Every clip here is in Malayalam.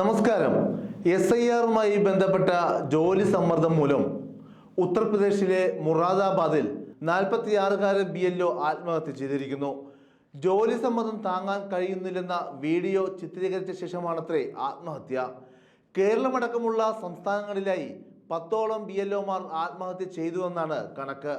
നമസ്കാരം. എസ് ഐ ആറുമായി ബന്ധപ്പെട്ട ജോലി സമ്മർദ്ദം മൂലം ഉത്തർപ്രദേശിലെ മുറാദാബാദിൽ നാൽപ്പത്തിയാറുകാരൻ ബി എൽ ഒ ആത്മഹത്യ ചെയ്തിരിക്കുന്നു. ജോലി സമ്മർദ്ദം താങ്ങാൻ കഴിയുന്നില്ലെന്ന വീഡിയോ ചിത്രീകരിച്ച ശേഷമാണത്രേ ആത്മഹത്യ. കേരളമടക്കമുള്ള സംസ്ഥാനങ്ങളിലായി പത്തോളം ബി എൽ ഒമാർ ആത്മഹത്യ ചെയ്തുവെന്നാണ് കണക്ക്.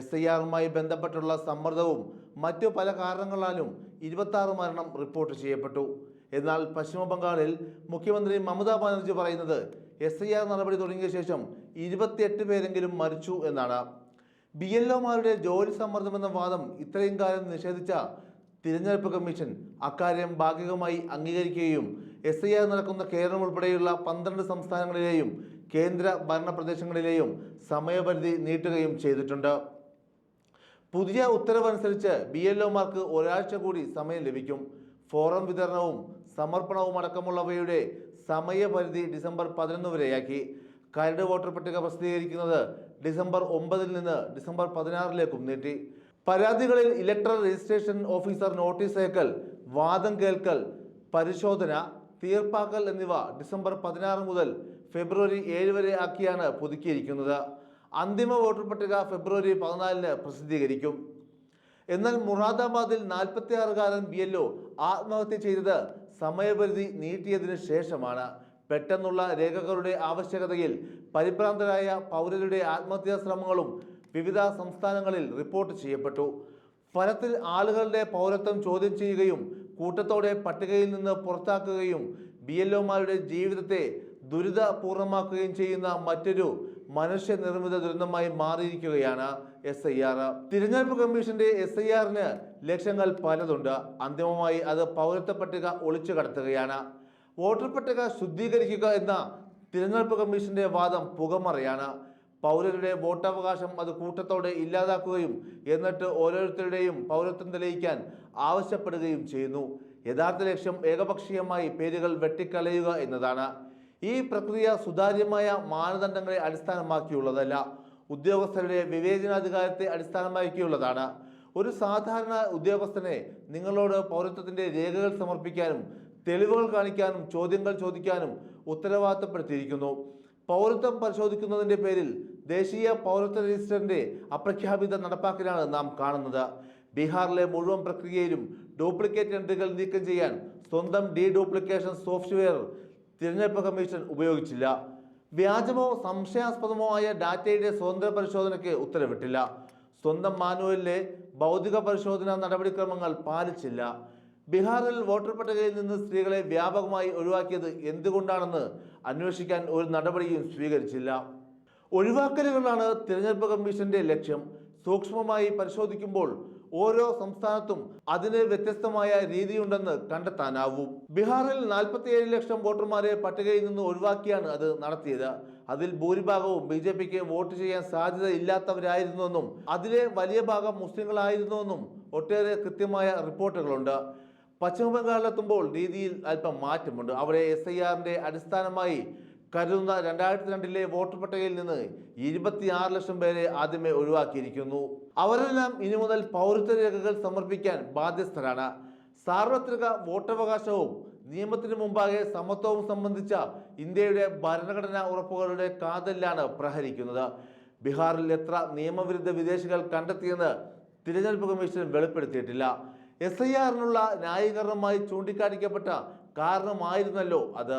എസ് ഐ ആറുമായി ബന്ധപ്പെട്ടുള്ള സമ്മർദ്ദവും മറ്റു പല കാരണങ്ങളാലും ഇരുപത്തി മരണം റിപ്പോർട്ട് ചെയ്യപ്പെട്ടു. എന്നാൽ പശ്ചിമ ബംഗാളിൽ മുഖ്യമന്ത്രി മമതാ ബാനർജി പറയുന്നത് എസ് ഐ ആർ നടപടി തുടങ്ങിയ ശേഷം ഇരുപത്തിയെട്ട് പേരെങ്കിലും മരിച്ചു എന്നാണ്. ബി എൽ ഒമാരുടെ ജോലി സമ്മർദ്ദമെന്ന വാദം ഇത്രയും കാലം നിഷേധിച്ച തിരഞ്ഞെടുപ്പ് കമ്മീഷൻ അക്കാര്യം ഭാഗികമായി അംഗീകരിക്കുകയും എസ് ഐ ആർ നടക്കുന്ന കേരളം ഉൾപ്പെടെയുള്ള പന്ത്രണ്ട് സംസ്ഥാനങ്ങളിലെയും കേന്ദ്ര ഭരണ പ്രദേശങ്ങളിലെയും സമയപരിധി നീട്ടുകയും ചെയ്തിട്ടുണ്ട്. പുതിയ ഉത്തരവനുസരിച്ച് ബി എൽ ഒമാർക്ക് ഒരാഴ്ച കൂടി സമയം ലഭിക്കും. ഫോറം വിതരണവും സമർപ്പണവും അടക്കമുള്ളവയുടെ സമയപരിധി ഡിസംബർ പതിനൊന്ന് വരെയാക്കി. കരട് വോട്ടർ പട്ടിക പ്രസിദ്ധീകരിക്കുന്നത് ഡിസംബർ ഒമ്പതിൽ നിന്ന് ഡിസംബർ പതിനാറിലേക്കും നീട്ടി. പരാതികളിൽ ഇലക്ട്രൽ രജിസ്ട്രേഷൻ ഓഫീസർ നോട്ടീസ് അയക്കൽ വാദം കേൾക്കൽ പരിശോധന തീർപ്പാക്കൽ എന്നിവ ഡിസംബർ പതിനാറ് മുതൽ ഫെബ്രുവരി ഏഴ് വരെ ആക്കിയാണ് പുതുക്കിയിരിക്കുന്നത്. അന്തിമ വോട്ടർ പട്ടിക ഫെബ്രുവരി പതിനാലിന് പ്രസിദ്ധീകരിക്കും. എന്നാൽ മുറാദാബാദിൽ നാൽപ്പത്തിയാറുകാരൻ ബി എൽ ഒ ആത്മഹത്യ ചെയ്തത് സമയപരിധി നീട്ടിയതിനു ശേഷമാണ്. പെട്ടെന്നുള്ള രേഖകളുടെ ആവശ്യകതയിൽ പരിഭ്രാന്തരായ പൗരരുടെ ആത്മഹത്യാ ശ്രമങ്ങളും വിവിധ സംസ്ഥാനങ്ങളിൽ റിപ്പോർട്ട് ചെയ്യപ്പെട്ടു. ഫലത്തിൽ ആളുകളുടെ പൗരത്വം ചോദ്യം ചെയ്യുകയും കൂട്ടത്തോടെ പട്ടികയിൽ നിന്ന് പുറത്താക്കുകയും ബി എൽ ജീവിതത്തെ ദുരിതപൂർണമാക്കുകയും ചെയ്യുന്ന മറ്റൊരു മനുഷ്യനിർമ്മിത ദുരന്തമായി മാറിയിരിക്കുകയാണ് എസ് ഐ ആർ തിരഞ്ഞെടുപ്പ് കമ്മീഷന്റെ എസ് ഐ ആറിന് ലക്ഷ്യങ്ങൾ പലതുണ്ട്. അന്തിമമായി അത് പൗരത്വ പട്ടിക ഒളിച്ചു കടത്തുകയാണ്. വോട്ടർ പട്ടിക ശുദ്ധീകരിക്കുക എന്ന തിരഞ്ഞെടുപ്പ് കമ്മീഷന്റെ വാദം പുകമറയാണ്. പൗരരുടെ വോട്ടവകാശം അത് കൂട്ടത്തോടെ ഇല്ലാതാക്കുകയും എന്നിട്ട് ഓരോരുത്തരുടെയും പൗരത്വം തെളിയിക്കാൻ ആവശ്യപ്പെടുകയും ചെയ്യുന്നു. യഥാർത്ഥ ലക്ഷ്യം ഏകപക്ഷീയമായി പേരുകൾ വെട്ടിക്കളയുക എന്നതാണ്. ഈ പ്രക്രിയ സുതാര്യമായ മാനദണ്ഡങ്ങളെ അടിസ്ഥാനമാക്കിയുള്ളതല്ല. ഉദ്യോഗസ്ഥരുടെ വിവേചനാധികാരത്തെ അടിസ്ഥാനമാക്കിയുള്ളതാണ്. ഒരു സാധാരണ ഉദ്യോഗസ്ഥനെ നിങ്ങളോട് പൗരത്വത്തിന്റെ രേഖകൾ സമർപ്പിക്കാനും തെളിവുകൾ കാണിക്കാനും ചോദ്യങ്ങൾ ചോദിക്കാനും ഉത്തരവാദിത്തപ്പെടുത്തിയിരിക്കുന്നു. പൗരത്വം പരിശോധിക്കുന്നതിന്റെ പേരിൽ ദേശീയ പൗരത്വ രജിസ്റ്ററിന്റെ അപ്രഖ്യാപിത നടപ്പാക്കലാണ് നാം കാണുന്നത്. ബീഹാറിലെ മുഴുവൻ പ്രക്രിയയിലും ഡ്യൂപ്ലിക്കേറ്റ് എൻട്രികൾ നീക്കം ചെയ്യാൻ സ്വന്തം ഡീ ഡ്യൂപ്ലിക്കേഷൻ സോഫ്റ്റ്വെയർ തിരഞ്ഞെടുപ്പ് കമ്മീഷൻ ഉപയോഗിച്ചില്ല. വ്യാജമോ സംശയാസ്പദമോ ആയ ഡാറ്റയുടെ സ്വതന്ത്ര പരിശോധനയ്ക്ക് ഉത്തരവിട്ടില്ല. സ്വന്തം മാനുവലിലെ ഭൗതിക പരിശോധനാ നടപടിക്രമങ്ങൾ പാലിച്ചില്ല. ബീഹാറിൽ വോട്ടർ പട്ടികയിൽ നിന്ന് സ്ത്രീകളെ വ്യാപകമായി ഒഴിവാക്കിയത് എന്തുകൊണ്ടാണെന്ന് അന്വേഷിക്കാൻ ഒരു നടപടിയും സ്വീകരിച്ചില്ല. ഒഴിവാക്കലുകളാണ് തിരഞ്ഞെടുപ്പ് കമ്മീഷന്റെ ലക്ഷ്യം. സൂക്ഷ്മമായി പരിശോധിക്കുമ്പോൾ ഓരോ സംസ്ഥാനത്തും അതിന് വ്യത്യസ്തമായ രീതിയുണ്ടെന്ന് കണ്ടെത്താനാവും. ബീഹാറിൽ നാൽപ്പത്തിയേഴ് ലക്ഷം വോട്ടർമാരെ പട്ടികയിൽ നിന്ന് ഒഴിവാക്കിയാണ് അത് നടത്തിയത്. അതിൽ ഭൂരിഭാഗവും ബി ജെ പിക്ക് വോട്ട് ചെയ്യാൻ സാധ്യത ഇല്ലാത്തവരായിരുന്നുവെന്നും അതിലെ വലിയ ഭാഗം മുസ്ലിങ്ങളായിരുന്നുവെന്നും ഒട്ടേറെ കൃത്യമായ റിപ്പോർട്ടുകളുണ്ട്. പശ്ചിമബംഗാളിലെത്തുമ്പോൾ രീതിയിൽ അല്പം മാറ്റമുണ്ട്. അവിടെ എസ് ഐ അടിസ്ഥാനമായി കരുതുന്ന രണ്ടായിരത്തി രണ്ടിലെ വോട്ടർ പട്ടികയിൽ നിന്ന് ഇരുപത്തിയാറ് ലക്ഷം പേരെ ആദ്യമേ ഒഴിവാക്കിയിരിക്കുന്നു. അവരെല്ലാം ഇനി മുതൽ പൗരത്വ രേഖകൾ സമർപ്പിക്കാൻ ബാധ്യസ്ഥരാണ്. സാർവത്രിക വോട്ടവകാശവും നിയമത്തിനു മുമ്പാകെ സമത്വവും സംബന്ധിച്ച ഇന്ത്യയുടെ ഭരണഘടനാ ഉറപ്പുകളുടെ കാതലിലാണ് പ്രഹരിക്കുന്നത്. ബീഹാറിൽ എത്ര നിയമവിരുദ്ധ വിദേശികൾ കണ്ടെത്തിയെന്ന് തിരഞ്ഞെടുപ്പ് കമ്മീഷൻ വെളിപ്പെടുത്തിയിട്ടില്ല. എസ് ഐ ആറിനുള്ള ന്യായീകരണമായി ചൂണ്ടിക്കാണിക്കപ്പെട്ട കാരണമായിരുന്നല്ലോ അത്.